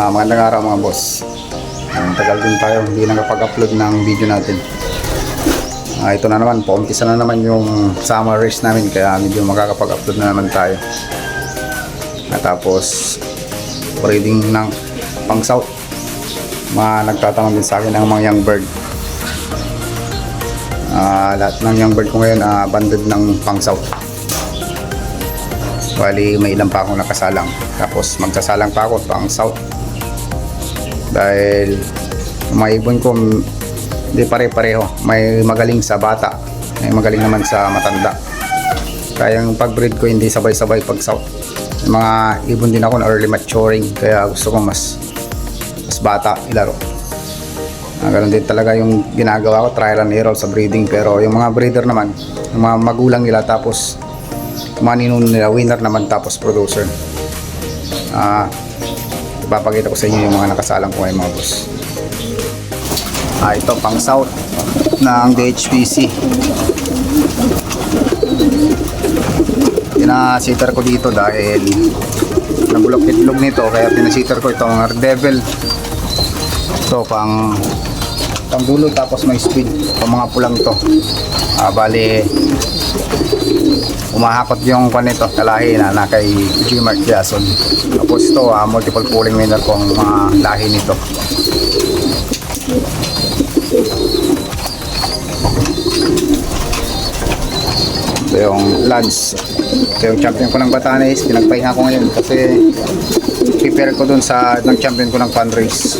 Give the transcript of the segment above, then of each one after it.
Ah, magandang araw mga boss. Ang tagal din tayo hindi nakapag-upload ng video natin. Ah, ito na naman, paumpisa na naman yung summer race namin kaya medyo makakapag-upload na naman tayo. At tapos, breeding ng pang south. Mga nagtatanong din sa akin ng mga young bird. Ah, lahat ng young bird ko ngayon ah, banded ng pang south. Bali, may ilan pa akong nakasalang. Tapos magsasalang pa ako pang south. Dahil mga ibon ko hindi pare-pareho. May magaling sa bata. May magaling naman sa matanda. Kaya yung pag-breed ko hindi sabay-sabay pag. May mga ibon din ako na early maturing. Kaya gusto ko mas mas bata ilaro. Ah, ganun din talaga yung ginagawa ko, trial and error sa breeding. Pero yung mga breeder naman, yung mga magulang nila tapos maninun nila, winner naman tapos producer. Ah, ipapakita ko sa inyo yung mga nakasalang ngayon mga boss. Ah, ito pang south ng DHPC. Pinasitter ko dito dahil nabulok itlog nito kaya pinasitter ko itong Devil. Ito pang pang dulo tapos may speed. Pang mga pulang to. Ah, bali umahakot yung kwan nito, kalahi na na kay G. Mark Jason. Tapos ito, ah, multiple pooling winner ko ang mga lahi nito. Ito yung Lance. Ito yung champion ko ng Batanes. Pinagpahinga ko ngayon kasi prepare ko dun sa ng champion ko ng fundraise.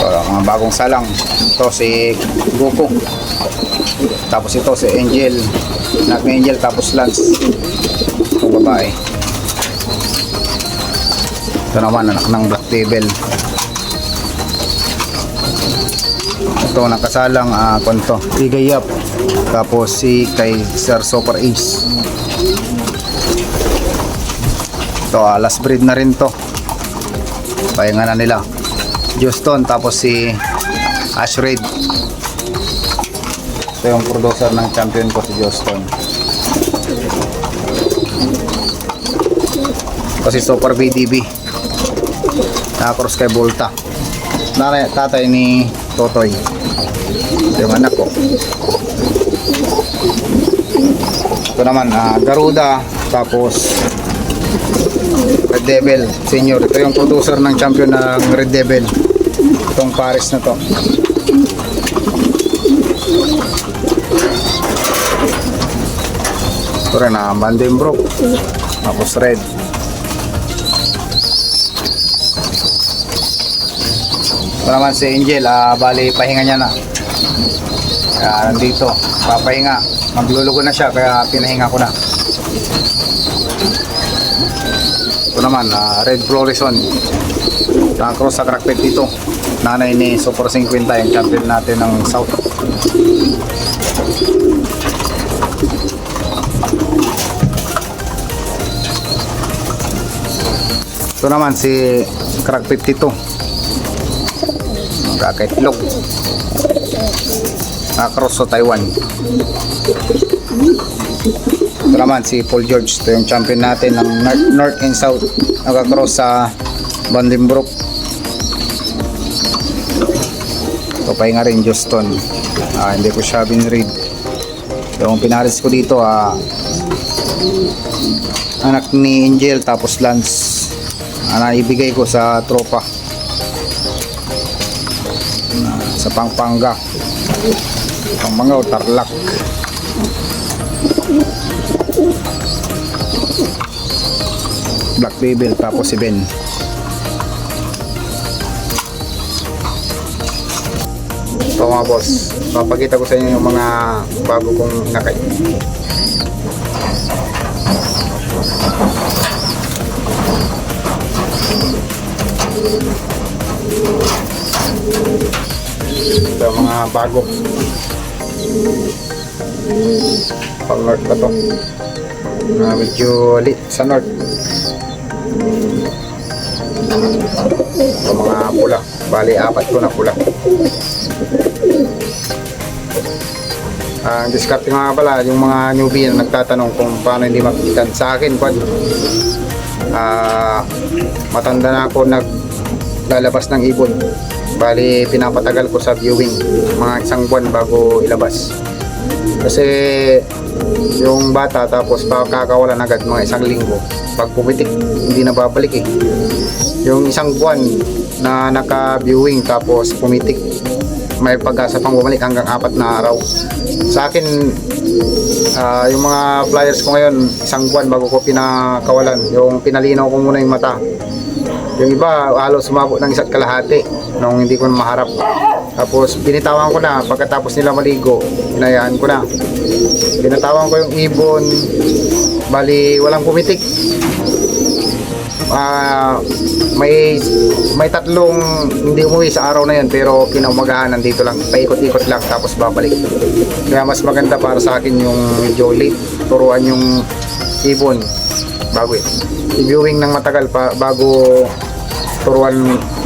Ito, mga bagong salang. Ito si Goku. Tapos ito si Angel. Anak ni Angel tapos Lance. Itong babae. Ito naman anak ng Black Devil. Ito nakasalang uh, konto. Ligay Yap. Tapos si kay Sir Super Ace. Ito ah, last breed na rin to. Pahinga na nila. Houston tapos si Ash Raid. Ito yung producer ng champion ko si Houston. Kasi Super BDB. Nakakross kay Volta. Nanay, tatay ni Totoy. Ito yung anak ko. Ito naman, ah, Garuda. Tapos Red Devil Senior. Ito yung producer ng champion ng Red Devil. Itong Paris na to. Ito rin ah, Vandenbroek. Tapos Red. Ito naman si Angel, ah, bali pahinga niya na. Kaya nandito, papahinga. Maglulugo na siya, kaya pinahinga ko na. Ito naman, ah, Red Florison. Nakakross sa crackpet dito. Nanay ni Super 50, yung champion natin ng South. Ito naman si Crack 52. Magkakaitlog. Nakakross sa Taiwan. Ito naman si Paul George. Ito yung champion natin ng North, North and South. Nakakross sa Vandenbroek. Ito pa nga rin Juston. Ah, hindi ko siya binread. Yung pinaris ko dito, ah, anak ni Angel tapos Lance. Ah, naibigay ko sa tropa. Sa Pampanga. Pampanga o Tarlac. Black Label tapos si Ben. Ito mga boss, papakita ko sa inyo yung mga bago kong nakay. Ito mga bago. Pang north pa to. Uh, medyo lit sa north. Ito mga pula. Bali, apat ko na pula. Ang discard nga pala, yung mga newbie na nagtatanong kung paano hindi mapitan sa akin, kwan, Ah, matanda na ako naglalabas ng ibon. Bali, pinapatagal ko sa viewing mga isang buwan bago ilabas. Kasi yung bata tapos pakakawalan agad mga isang linggo. Pag pumitik, hindi na babalik eh. Yung isang buwan na naka-viewing tapos pumitik, may pag-asa pang bumalik hanggang apat na araw. Sa akin, ah, yung mga flyers ko ngayon, isang buwan bago ko pinakawalan. Yung pinalinaw ko muna yung mata. Yung iba, halos sumabot ng isa't kalahati nung hindi ko maharap. Tapos, binitawan ko na. Pagkatapos nila maligo, hinayaan ko na. Binatawan ko yung ibon. Bali, walang pumitik. Ah, may may tatlong hindi umuwi sa araw na yan pero kinaumagahan nandito lang paikot-ikot lang tapos babalik kaya mas maganda para sa akin yung late turuan yung ibon bago eh i-viewing ng matagal pa bago turuan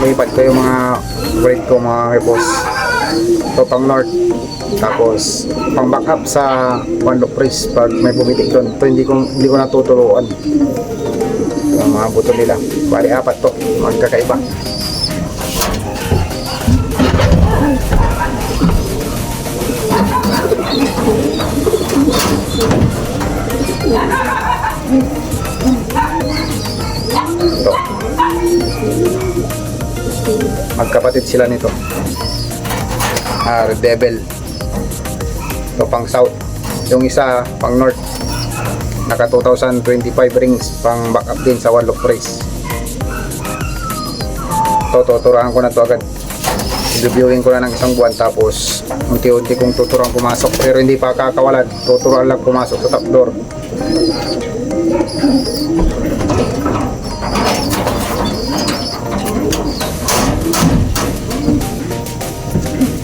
lumipat ko yung mga break ko mga repos ito pang north tapos pang back sa look race pag may pumitik doon ito hindi ko, hindi ko natuturuan ang mga buto nila. Bali, apat to. Magkakaiba. Ito. Magkapatid sila nito. Ah, Red Devil. Ito pang south. Yung isa pang north naka 2025 rings pang backup din sa Warlock Race to tuturahan ko na to agad reviewin ko na ng isang buwan tapos unti-unti kong tuturuan pumasok pero hindi pa kakawalan tuturuan lang pumasok sa top door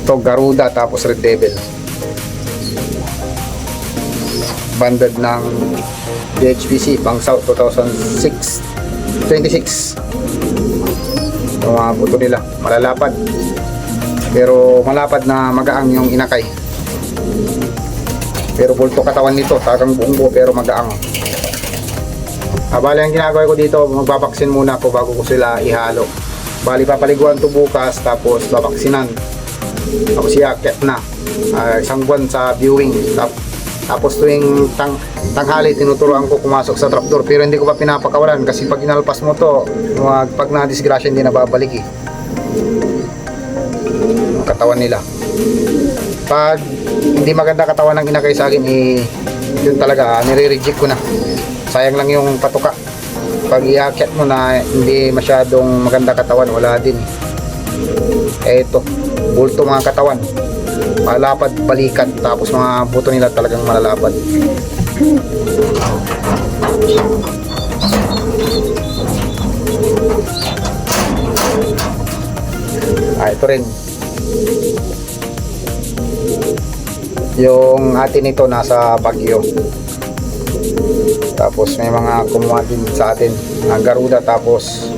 to Garuda tapos Red Devil. Banded ng DHPC pang South 2006 26 yung mga buto nila malalapad. Pero malapad na magaang yung inakay. Pero bulto katawan nito tagang buong buo pero magaang. Abali ang ginagawa ko dito magbabaksin muna ako bago ko sila ihalo. Bali papaliguan to bukas tapos babaksinan tapos iakyat na. Ah, isang buwan sa viewing. Tap- tapos tuwing tang tanghali tinuturoan ko pumasok sa trapdoor pero hindi ko pa pinapakawalan kasi pag inalpas mo to wag pag na disgrasya hindi na babalik eh katawan nila. Pag hindi maganda katawan ng inakay sa akin eh yun talaga ah, nire-reject ko na. Sayang lang yung patuka. Pag iakyat mo na hindi masyadong maganda katawan wala din eh ito bulto mga katawan. Malapad balikat. Tapos mga buto nila talagang malalapad ah ito rin. Yung atin ito nasa Baguio. Tapos may mga kumuha din sa atin. Na Garuda tapos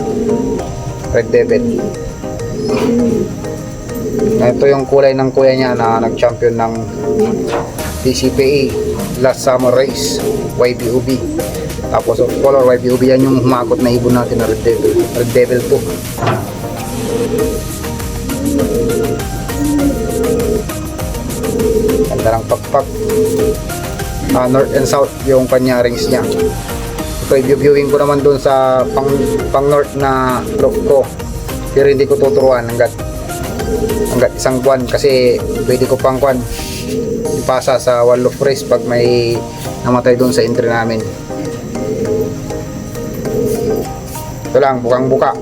Red Devil ito yung kulay ng kuya niya na nag-champion ng PCPA last summer race YBOB tapos of color YBOB yan yung humakot na ibon natin na Red Devil Red Devil po. Ganda ng pakpak. Ah, north and south yung kanya rings niya. Ito i-viewing ko naman dun sa pang, pang north na look ko pero hindi ko tuturuan hanggat hanggat isang buwan kasi pwede ko pang kwan ipasa sa wall of race pag may namatay doon sa entry namin. Ito lang bukang buka.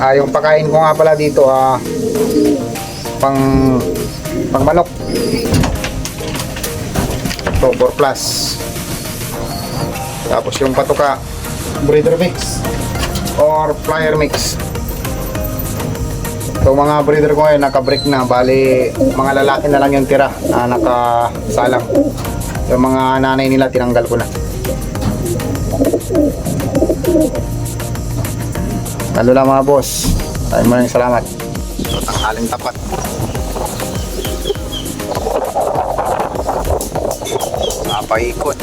Ah, yung pakain ko nga pala dito ah, pang pang manok. Ito 4 plus. Tapos yung patuka breeder mix or flyer mix So mga breeder ko ngayon naka-break na, bali mga lalaki na lang yung tira na nakasalang. Yung mga nanay nila tinanggal ko na. Lalo lang mga boss. Maraming maraming salamat. So, tanghaling tapat. Napaikot.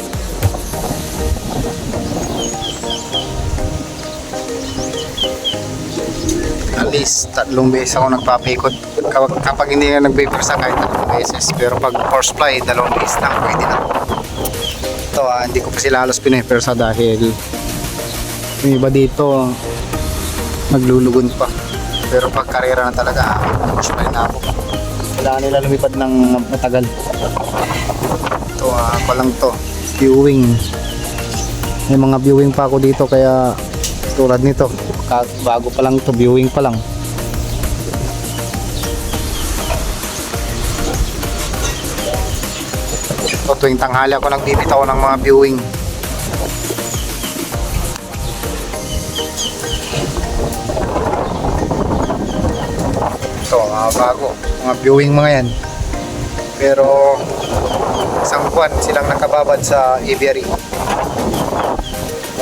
Least tatlong beses ako nagpapikot. Kapag, hindi nga nagpipirsa kahit tatlong beses. Pero pag force fly, dalawang beses lang, pwede na. Ito ah, hindi ko pa sila halos pinipirsa dahil yung iba dito naglulugon pa. Pero pag karera na talaga, ah, force fly na ako. Kailangan nila lumipad ng matagal. Ito ah, pa lang to. Viewing. May mga viewing pa ako dito kaya tulad nito. Bago pa lang to, viewing pa lang. So, tuwing tanghali ako nagbibitaw ng mga viewing. Ito, mga bago. Mga viewing mga yan. Pero, isang buwan silang nakababad sa aviary.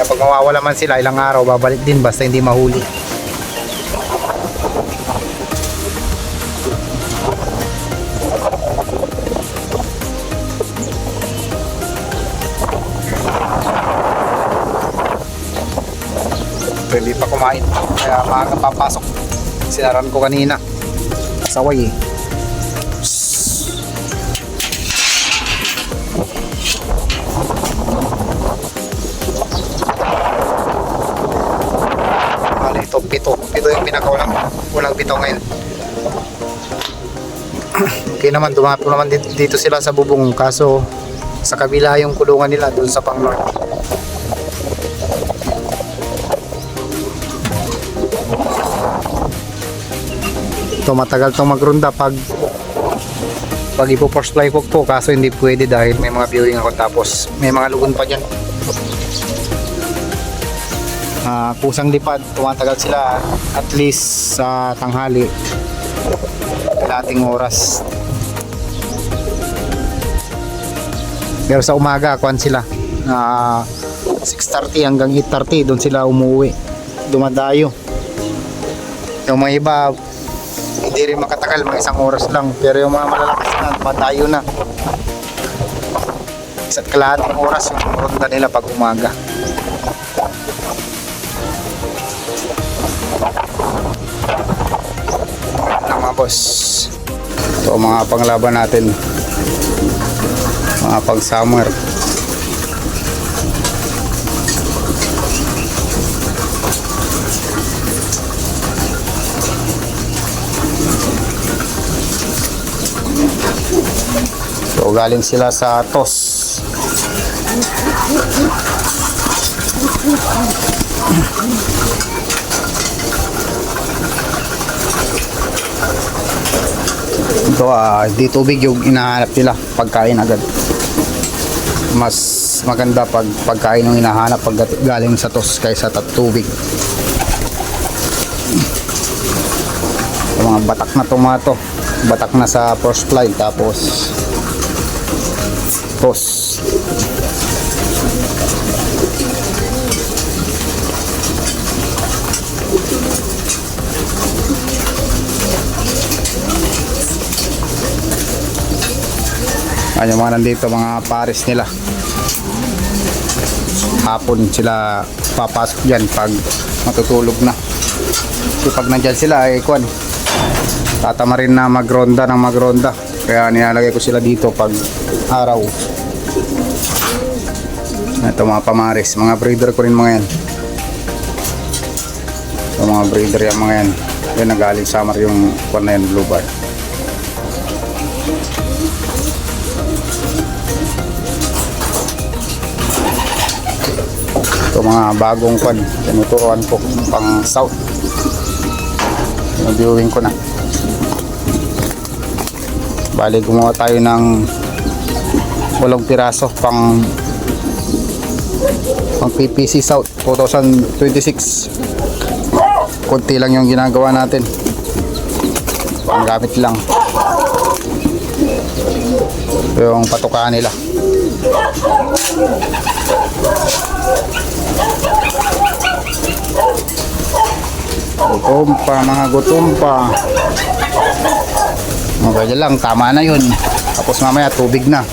Kaya pag mawawala man sila, ilang araw, babalik din basta hindi mahuli. Pwede pa kumain. Kaya maaga papasok. Sinaran ko kanina. Saway eh. Pito ngayon. okay naman, dumapo naman dito, sila sa bubong. Kaso, sa kabila yung kulungan nila, doon sa pang north. Ito matagal tong magrunda pag pag ipo force fly cook po kaso hindi pwede dahil may mga viewing ako tapos may mga lugon pa dyan Ah, kusang lipad, tumatagal sila at least sa tanghali kalating oras. Pero sa umaga kuan sila na 6.30 hanggang 8.30 doon sila umuwi. Dumadayo. Yung mga iba hindi rin makatagal mga isang oras lang. Pero yung mga malalakas na dumadayo na. Isa't kalahating oras yung ronda nila pag umaga boss. Ito mga panglaban natin. Mga pag summer so galing sila sa TOS ito ah, di tubig yung inahanap nila. Pagkain agad. Mas maganda pag pagkain yung hinahanap pag galing sa tos kaysa tat tubig. Yung mga batak na tomato. Batak na sa first fly tapos tos Ayan mga nandito, mga pares nila. Hapon sila papasok dyan pag matutulog na. Kasi pag nandyan sila, ay kwan, tatama rin na magronda ng magronda. Kaya nilalagay ko sila dito pag araw. Ito mga pamares, mga breeder ko rin mga yan. Ito mga breeder yan mga yan. Yan nagaling summer yung kwan na yan, blue bar. Ito mga bagong kwan. Tinuturuan ko pang south. Viewing ko na. Bali gumawa tayo ng walong piraso pang pang PPC South 2026. Kunti lang yung ginagawa natin. Pang gamit lang. Yung patukaan nila. Gutom pa, mga gutom pa. Okay lang, tama na yun. Tapos mamaya tubig na.